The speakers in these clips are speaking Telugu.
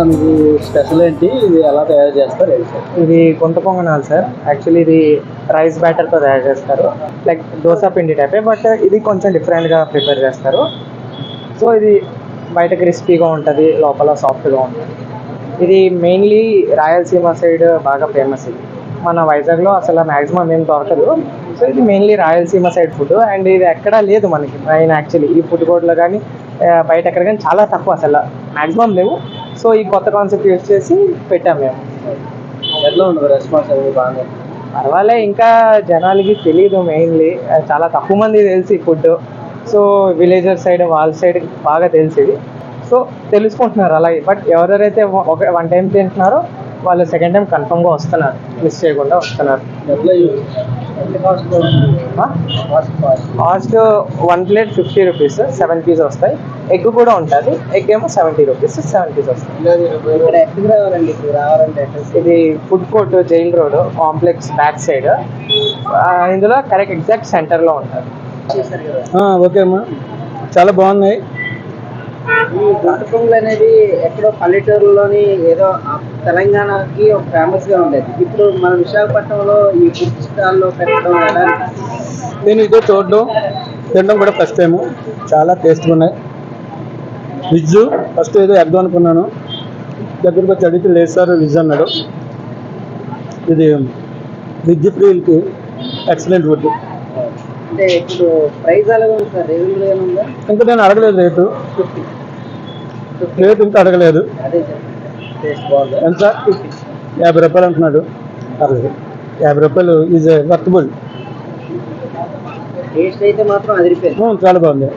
అన్న ఇది స్పెషల్ ఏంటి? ఇది ఎలా తయారు చేస్తారు? సార్? ఇది గుంట పొంగనాలు సార్. యాక్చువల్లీ ఇది రైస్ బ్యాటర్తో తయారు చేస్తారు. లైక్ దోశ పిండి టైపే బట్ ఇది కొంచెం డిఫరెంట్గా ప్రిపేర్ చేస్తారు. సో ఇది బయట క్రిస్పీగా ఉంటుంది లోపల సాఫ్ట్గా ఉంటుంది. ఇది మెయిన్లీ రాయలసీమ సైడ్ బాగా ఫేమస్ ఇది. మన వైజాగ్లో అసలు మ్యాక్సిమం ఏం దొరకదు. సో ఇది mainly Rayalaseema side food and ఇది ఎక్కడా లేదు మనకి మెయిన్ యాక్చువల్లీ ఈ ఫుడ్ కోర్ట్లో కానీ బయట ఎక్కడ కానీ చాలా తక్కువ అసలు. మ్యాక్సిమం లేవు. సో ఈ కొత్త కాన్సెప్ట్ యూజ్ చేసి పెట్టాం మేము. ఎట్లా ఉండదు రెస్పాన్స్ అనేది బాగా పర్వాలే ఇంకా జనాలకి తెలియదు మెయిన్లీ చాలా తక్కువ మంది తెలిసి ఫుడ్ సో విలేజర్ సైడ్ వాళ్ళ సైడ్ బాగా తెలిసేది సో తెలుసుకుంటున్నారు అలాగే. బట్ ఎవరెవరైతే ఒక వన్ టైం తింటున్నారో వాళ్ళు సెకండ్ టైం కన్ఫర్మ్గా వస్తున్నారు. మిస్ చేయకుండా వస్తున్నారు. Cost one plate fifty rupees seven piece వస్తాయి. ఎగ్ కూడా ఉంటుంది. ఎగ్ ఏమో సెవెంటీ రూపీస్ సెవెన్ పీస్ వస్తాయి. ఇక్కడ ఎక్కడికి రావాలండి. ఇక్కడ రావాలంటే అడ్రస్ ఇది food court jail road complex back side ఇందులో కరెక్ట్ ఎగ్జాక్ట్ సెంటర్లో ఉంటుంది. ఓకే అమ్మా. చాలా బాగున్నాయి. ఈ గుంట పొంగల్ అనేది ఎక్కడో పల్లెటూరులోని ఏదో తెలంగాణకి ఒక ఫేమస్గా ఉండేది. ఇప్పుడు మన విశాఖపట్నంలో ఈ ఫుడ్ స్టాల్లో పెట్టడం ఎలా? నేను ఇదే చూడడం తినడం కూడా ఫస్ట్ టైం చాలా టేస్ట్గా ఉన్నాయి. విజ్ ఫస్ట్ ఏదో ఎగ్ అనుకున్నాను. దగ్గరికి వచ్చి అడిగితే లేదు సార్ విజ్ అన్నాడు. ఇది విజ్ ఫ్రీకి ఎక్సలెంట్ ఫుడ్ ఇంకా నేను అడగలేదు రేటు. రేటు ఇంకా అడగలేదు. ఎంత? యాభై రూపాయలు అంటున్నాడు. యాభై రూపాయలు ఈజ్ వర్తబుల్ చాలా బాగుంది.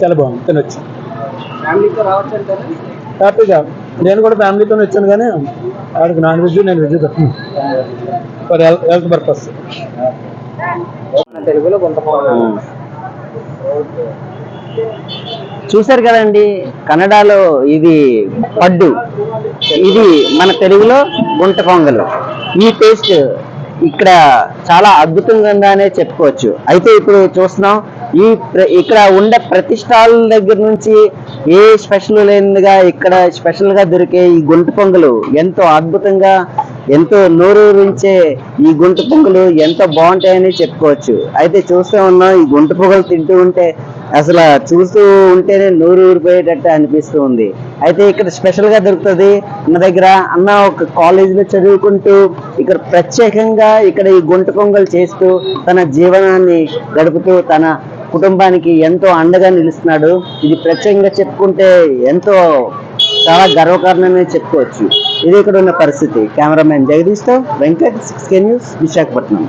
చాలా బాగుంది. తినొచ్చు. హ్యాపీగా. నేను కూడా ఫ్యామిలీతో వచ్చాను కానీ ఆడికి నాన్ వెజ్ నేను వెజ్ పెట్టను. ఫర్ హెల్త్ పర్పస్ తెలుగులో కొంత చూశారు కదండి కన్నడలో ఇది పడ్డు. ఇది మన తెలుగులో గుంట పొంగలు. ఈ టేస్ట్ ఇక్కడ చాలా అద్భుతంగా ఉందనే చెప్పుకోవచ్చు. అయితే ఇప్పుడు చూస్తున్నాం ఈ ఇక్కడ ఉండే ప్రతి స్టాల్ దగ్గర నుంచి ఏ స్పెషల్ లేనిగా ఇక్కడ స్పెషల్గా దొరికే ఈ గుంట పొంగలు ఎంతో అద్భుతంగా ఎంతో నోరూరించే ఈ గుంట పొంగలు ఎంతో బాగుంటాయని చెప్పుకోవచ్చు. అయితే చూస్తూ ఉన్నాం ఈ గుంట పొంగలు తింటూ ఉంటే అసలు చూస్తూ ఉంటేనే నోరు ఊరిపోయేటట్టు అనిపిస్తూ ఉంది. అయితే ఇక్కడ స్పెషల్గా దొరుకుతుంది మన దగ్గర అన్న ఒక కాలేజీలో చదువుకుంటూ ఇక్కడ ప్రత్యేకంగా ఇక్కడ ఈ గుంట పొంగల్ చేస్తూ తన జీవనాన్ని గడుపుతూ తన కుటుంబానికి ఎంతో అండగా నిలుస్తున్నాడు. ఇది ప్రత్యేకంగా చెప్పుకుంటే ఎంతో చాలా గర్వకారణమే చెప్పుకోవచ్చు. ఇది ఇక్కడ ఉన్న పరిస్థితి. Cameraman జగదీష్తో Venkat six K news Visakhapatnam.